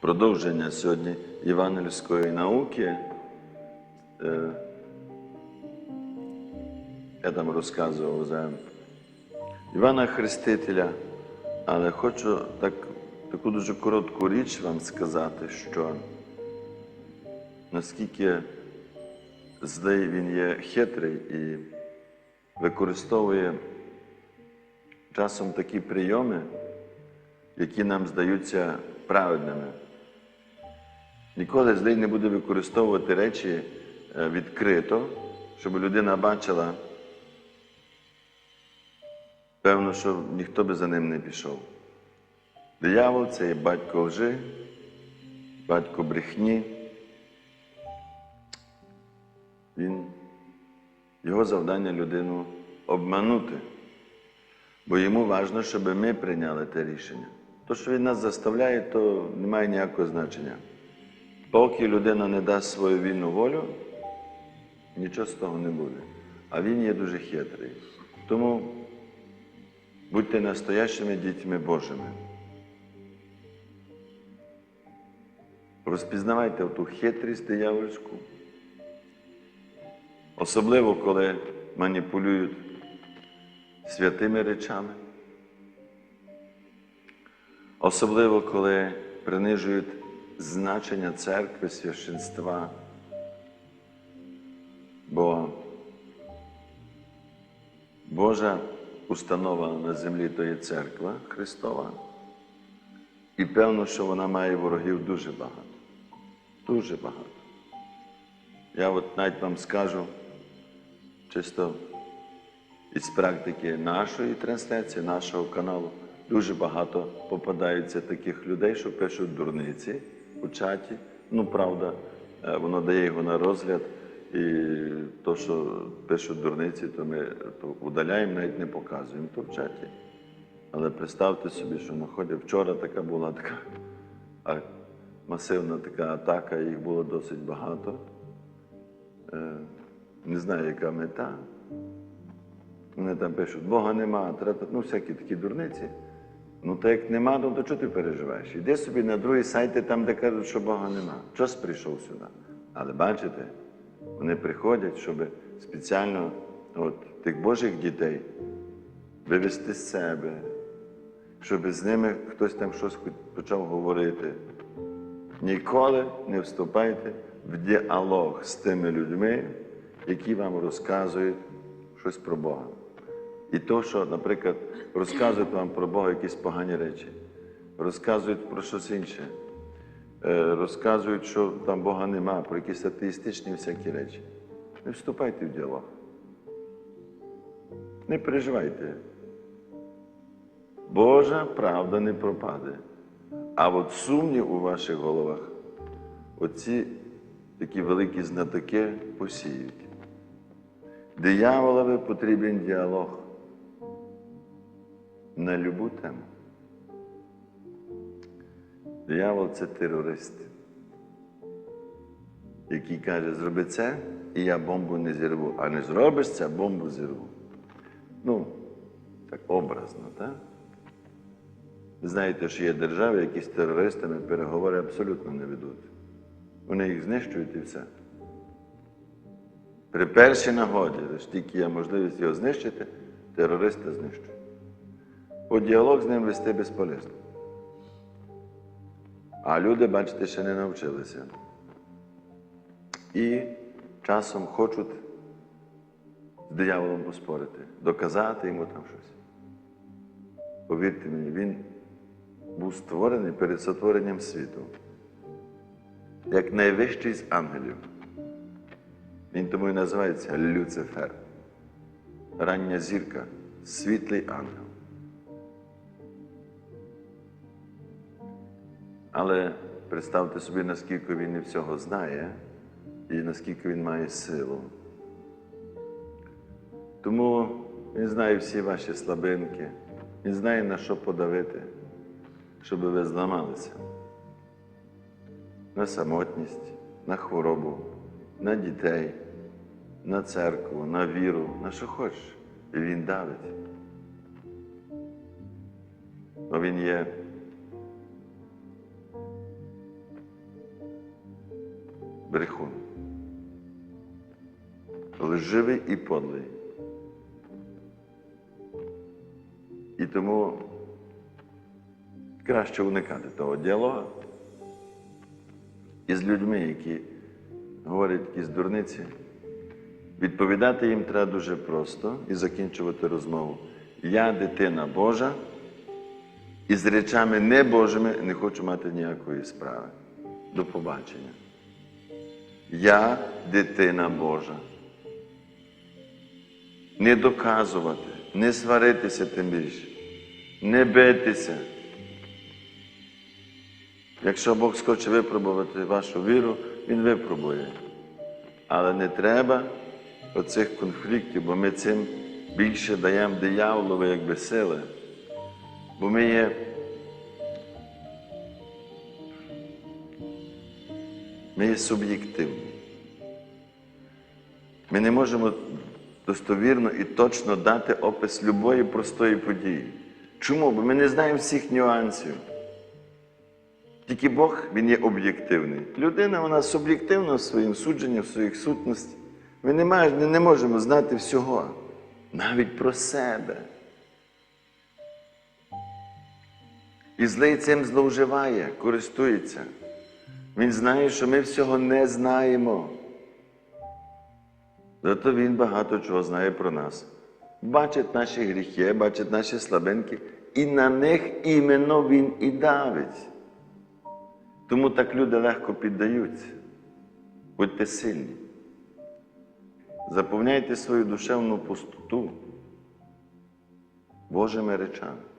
продовження сьогодні євангельської науки. Е, Я там розказував за Івана Хрестителя, але хочу так, таку дуже коротку річ вам сказати, що наскільки злий він є хитрий і використовує часом такі прийоми, які нам здаються праведними. Ніколи злий не буде використовувати речі е, відкрито, щоб людина бачила, певно, що ніхто би за ним не пішов. Диявол це є батько лжи, батько брехні. Він, його завдання людину обманути, бо йому важливо, щоб ми прийняли те рішення. То, що він нас заставляє, то не має ніякого значення. Поки людина не дасть свою вільну волю, нічого з того не буде. А він є дуже хитрий. Тому будьте настоящими дітьми Божими. Розпізнавайте ту хитрість диявольську, особливо коли маніпулюють святими речами, особливо коли принижують значення церкви, священства, бо Божа установа на землі то є церква Христова. І певно, що вона має ворогів дуже багато. Дуже багато. Я от навіть вам скажу, чисто із практики нашої трансляції, нашого каналу, дуже багато попадаються таких людей, що пишуть дурниці у чаті. Ну, правда, е, воно дає його на розгляд. І то, що пишуть дурниці, то ми то удаляємо, навіть не показуємо то в чаті. Але представте собі, що знаходять. Вчора така була така а, масивна така атака, їх було досить багато. Е, не знаю, яка мета. Вони там пишуть, Бога нема, треба, ну всякі такі дурниці. Ну, так як нема, ну, то чого ти переживаєш? Іди собі на другі сайти, там, де кажуть, що Бога нема. Чос прийшов сюди? Але бачите, вони приходять, щоб спеціально от, тих Божих дітей вивести з себе, щоб з ними хтось там щось почав говорити. Ніколи не вступайте в діалог з тими людьми, які вам розказують щось про Бога. І то, що, наприклад, розказують вам про Бога якісь погані речі, розказують про щось інше, е, розказують, що там Бога нема, про якісь атеїстичні всякі речі. Не вступайте в діалог. Не переживайте. Божа правда не пропаде. А от сумнів у ваших головах, оці такі великі знатоки посіють. Дияволові потрібен діалог на любу тему. Диявол це терорист, який каже, зроби це, і я бомбу не зірву. А не зробиш це, бомбу зірву. Ну, так образно, так? Ви знаєте, що є держави, які з терористами переговори абсолютно не ведуть. Вони їх знищують і все. При першій нагоді, тільки є можливість його знищити, терориста знищують. Бо діалог з ним вести безполезно. А люди, бачите, ще не навчилися. І часом хочуть з дияволом поспорити, доказати йому там щось. Повірте мені, він був створений перед сотворенням світу, як найвищий з ангелів. Він тому і називається Люцифер, рання зірка, світлий ангел. Але представте собі, наскільки він і всього знає, і наскільки він має силу. Тому він знає всі ваші слабинки, він знає, на що подавити, щоб ви зламалися. На самотність, на хворобу, на дітей, на церкву, на віру, на що хочеш. І він давить. Бо він є брехун. Лживий і подлий. І тому краще уникати того діалогу із людьми, які говорять якісь дурниці. Відповідати їм треба дуже просто і закінчувати розмову. Я дитина Божа, і з речами не Божими не хочу мати ніякої справи. До побачення. Я дитина Божа. Не доказувати, не сваритися тим більше, не битися. Якщо Бог схоче випробувати вашу віру, Він випробує. Але не треба оцих конфліктів, бо ми цим більше даємо дияволові якби сили. Бо ми є ми є суб'єктивні. Ми не можемо достовірно і точно дати опис любої простої події. Чому? Бо ми не знаємо всіх нюансів. Тільки Бог він є об'єктивний. Людина вона суб'єктивна в своїм судженні, в своїх сутності. Ми не, має- не, не можемо знати всього, навіть про себе. І злий цим зловживає, користується. Він знає, що ми всього не знаємо. Зато він багато чого знає про нас. Бачить наші гріхи, бачить наші слабинки, і на них іменно він і давить. Тому так люди легко піддаються. Будьте сильні. Заповняйте свою душевну пустоту Божими речами.